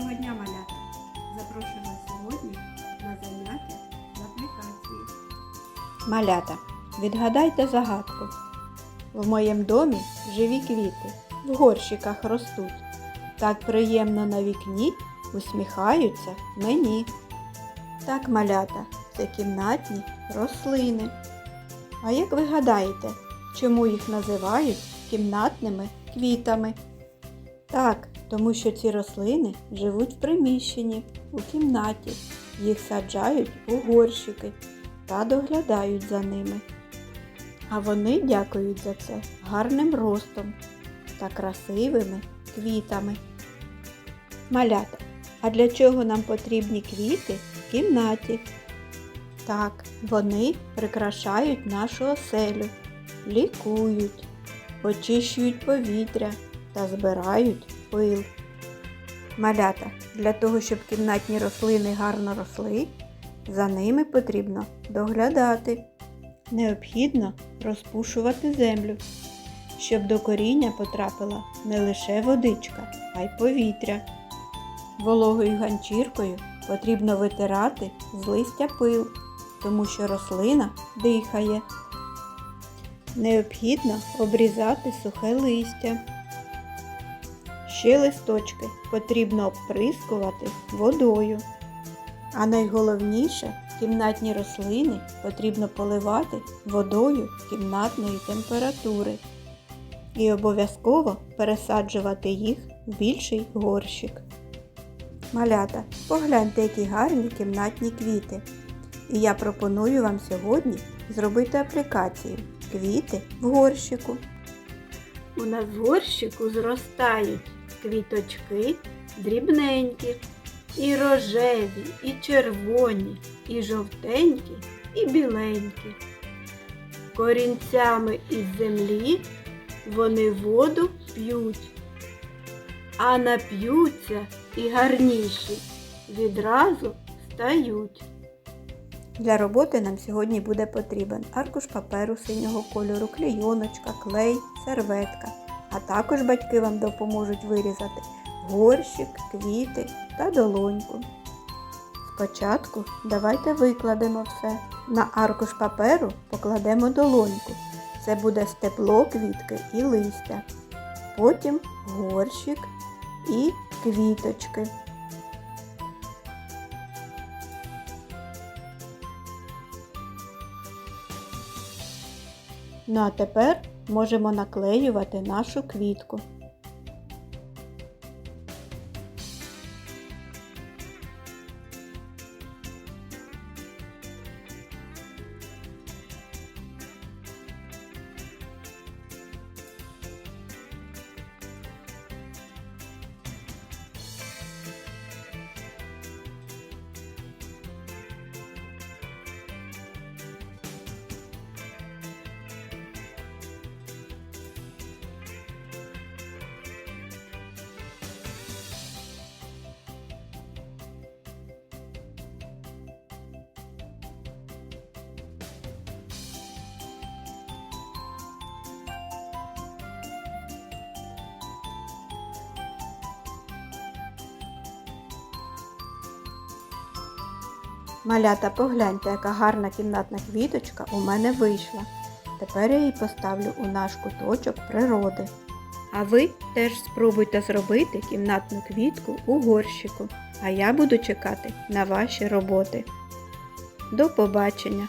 Доброго дня, малята! Запрошую вас сьогодні на заняття з аплікації. Малята, відгадайте загадку. В моєму домі живі квіти, в горщиках ростуть. Так приємно на вікні усміхаються мені. Так, малята, це кімнатні рослини. А як ви гадаєте, чому їх називають кімнатними квітами? Так, тому що ці рослини живуть в приміщенні, у кімнаті. Їх саджають у горщики та доглядають за ними. А вони дякують за це гарним ростом та красивими квітами. Малята, а для чого нам потрібні квіти в кімнаті? Так, вони прикрашають нашу оселю, лікують, очищують повітря та збирають пил. Малята, для того, щоб кімнатні рослини гарно росли, за ними потрібно доглядати. Необхідно розпушувати землю, щоб до коріння потрапила не лише водичка, а й повітря. Вологою ганчіркою потрібно витирати з листя пил, тому що рослина дихає. Необхідно обрізати сухе листя. Ще листочки потрібно обприскувати водою. А найголовніше, кімнатні рослини потрібно поливати водою кімнатної температури. І обов'язково пересаджувати їх в більший горщик. Малята, погляньте, які гарні кімнатні квіти. І я пропоную вам сьогодні зробити аплікацію Квіти в горщику. У нас в горщику зростають квіточки дрібненькі, і рожеві, і червоні, і жовтенькі, і біленькі. Корінцями із землі вони воду п'ють, а нап'ються і гарніші відразу стають. Для роботи нам сьогодні буде потрібен аркуш паперу синього кольору, клейоночка, клей, серветка. А також батьки вам допоможуть вирізати горщик, квіти та долоньку. Спочатку давайте викладемо все. На аркуш паперу покладемо долоньку. Це буде стебло квітки і листя. Потім горщик і квіточки. Ну а тепер можемо наклеювати нашу квітку. Малята, погляньте, яка гарна кімнатна квіточка у мене вийшла. Тепер я її поставлю у наш куточок природи. А ви теж спробуйте зробити кімнатну квітку у горщику, а я буду чекати на ваші роботи. До побачення!